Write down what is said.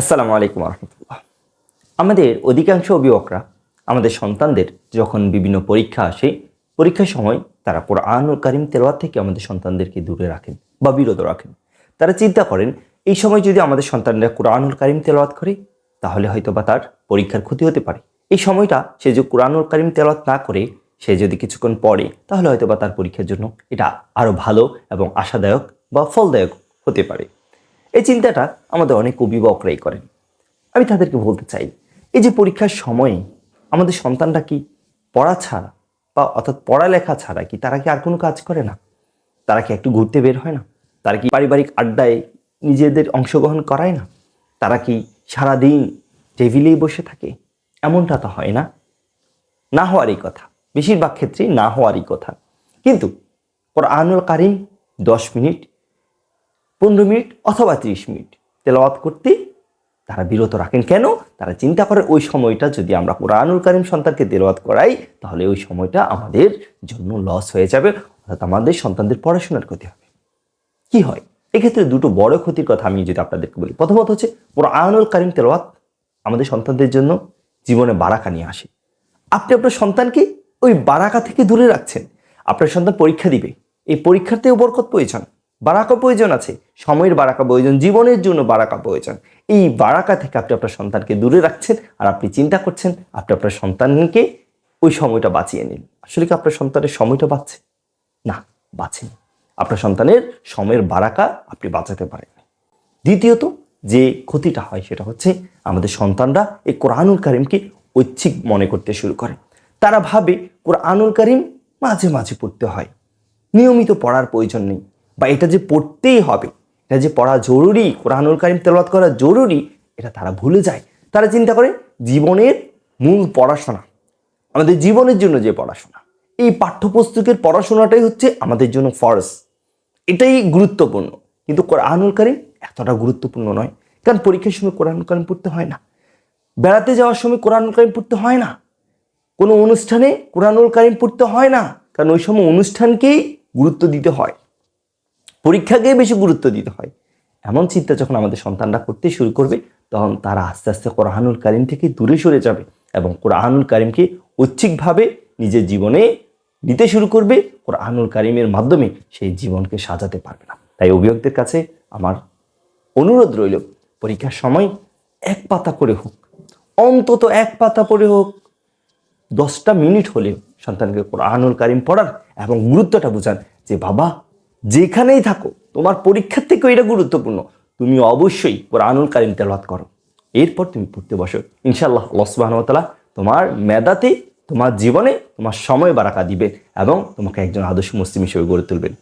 আসসালামু আলাইকুম রহমতুল্লাহ আমাদের অধিকাংশ অভিভাবকরা আমাদের সন্তানদের যখন বিভিন্ন পরীক্ষা আসে, পরীক্ষার সময় তারা কোরআনুল কারিম তেলাওয়াত থেকে আমাদের সন্তানদেরকে দূরে রাখেন বা বিরত রাখেন। তারা চিন্তা করেন, এই সময় যদি আমাদের সন্তানরা কোরআনুল কারিম তেলাওয়াত করে, তাহলে হয়তো বা তার পরীক্ষার ক্ষতি হতে পারে। এই সময়টা সে যে কোরআনুল কারিম তেলাওয়াত না করে, সে যদি কিছুক্ষণ পড়ে, তাহলে হয়তো বা তার পরীক্ষার জন্য এটা আরও ভালো এবং আশাদায়ক বা ফলদায়ক হতে পারে। এই চিন্তাটা আমাদের অনেক অভিভাবকরাই করেন। আমি তাদেরকে বলতে চাই, এই যে পরীক্ষার সময়ে আমাদের সন্তানটা কি পড়া ছাড়া বা অর্থাৎ পড়ালেখা ছাড়া কি তারা কি আর কোনো কাজ করে না? তারা কি একটু ঘুরতে বের হয় না? তারা কি পারিবারিক আড্ডায় নিজেদের অংশগ্রহণ করায় না? তারা কি সারাদিন টেবিলেই বসে থাকে? এমনটা তো হয় না। না হওয়ারই কথা, বেশিরভাগ ক্ষেত্রেই না হওয়ারই কথা। কিন্তু কোরআনুল কারিম দশ মিনিট পনেরো মিনিট অথবা ত্রিশ মিনিট। তেলাওয়াত করতে তারা বিরত রাখেন। কেন? তারা চিন্তা করে ওই সময়টা যদি আমরা কোরআনুল কারিম সন্তানকে তেলাওয়াত করাই, তাহলে ওই সময়টা আমাদের জন্য লস হয়ে যাবে। অর্থাৎ আমাদের সন্তানদের পড়াশোনার ক্ষতি হবে। কি হয়? এক্ষেত্রে দুটো বড় ক্ষতির কথা আমি যদি আপনাদেরকে বলি। প্রথমত হচ্ছে কোরআনুল কারিম তেলাওয়াত আমাদের সন্তানদের জন্য জীবনে বারাকা নিয়ে আসে। আপনি আপনার সন্তানকে ওই বারাকা থেকে দূরে রাখছেন। আপনার সন্তান পরীক্ষা দিবে। এই পরীক্ষার পরীক্ষাতেও বরকত প্রয়োজন। বারাকা প্রয়োজন আছে। সময়ের বারাকা প্রয়োজন, জীবনের জন্য বারাকা প্রয়োজন। এই বারাকা থেকে আপনি আপনার সন্তানকে দূরে রাখছেন আর আপনি চিন্তা করছেন আপনি আপনার সন্তানকে ওই সময়টা বাঁচিয়ে নিন। আসলে কি আপনার সন্তানের সময়টা বাঁচছে? না বাঁচেনি আপনার সন্তানের সময়ের বারাকা আপনি বাঁচাতে পারেন দ্বিতীয়ত যে ক্ষতিটা হয় সেটা হচ্ছে আমাদের সন্তানরা এই কোরআনুল কারিমকে ঐচ্ছিক মনে করতে শুরু করে। তারা ভাবে কোরআনুল কারিম মাঝে মাঝে পড়তে হয়। নিয়মিত পড়ার প্রয়োজন নেই। বা এটা যে পড়তেই হবে, এটা যে পড়া জরুরি, কোরআনুল কারিম তেলাওয়াত করা জরুরি, এটা তারা ভুলে যায়। তারা চিন্তা করে জীবনের মূল পড়াশোনা, আমাদের জীবনের জন্য যে পড়াশোনা, এই পাঠ্যপুস্তকের পড়াশোনাটাই হচ্ছে আমাদের জন্য ফরজ। এটাই গুরুত্বপূর্ণ। কিন্তু কোরআনুল কারিম এতটা গুরুত্বপূর্ণ নয়, কারণ পরীক্ষার সময় কোরআনুল কারিম পড়তে হয় না, বেড়াতে যাওয়ার সময় কোরআনুল কারিম পড়তে হয় না, কোনো অনুষ্ঠানে কোরআনুল কারিম পড়তে হয় না, কারণ ওই সময় অনুষ্ঠানকেই গুরুত্ব দিতে হয়। পরীক্ষাকেই বেশি গুরুত্ব দিতে হয়। এমন চিন্তা যখন আমাদের সন্তানরা করতে শুরু করবে, তখন তারা আস্তে আস্তে কোরআনুল কারিম থেকে দূরে সরে যাবে এবং কোরআনুল কারিমকে ঐচ্ছিকভাবে নিজের জীবনে নিতে শুরু করবে। কোরআনুল কারিমের মাধ্যমে সেই জীবনকে সাজাতে পারবে না। তাই অভিভাবকদের কাছে আমার অনুরোধ রইল, পরীক্ষার সময় এক পাতা করে হোক, অন্তত এক পাতা পড়ে হোক, দশটা মিনিট হলেও সন্তানকে কোরআনুল কারিম পড়ার এবং গুরুত্বটা বোঝান যে, বাবা যেখানেই থাকো, তোমার পরীক্ষার থেকে এটা গুরুত্বপূর্ণ। তুমি অবশ্যই কোরআনুল কারিম তেলবাদ করো। এরপর তুমি পড়তে বসো। ইনশাল্লাহ সুবহানাহু তোমার মেদাতে তোমার জীবনে তোমার সময় বারাকা দিবে এবং তোমাকে একজন আদর্শ মুসলিম হিসেবে গড়ে তুলবেন।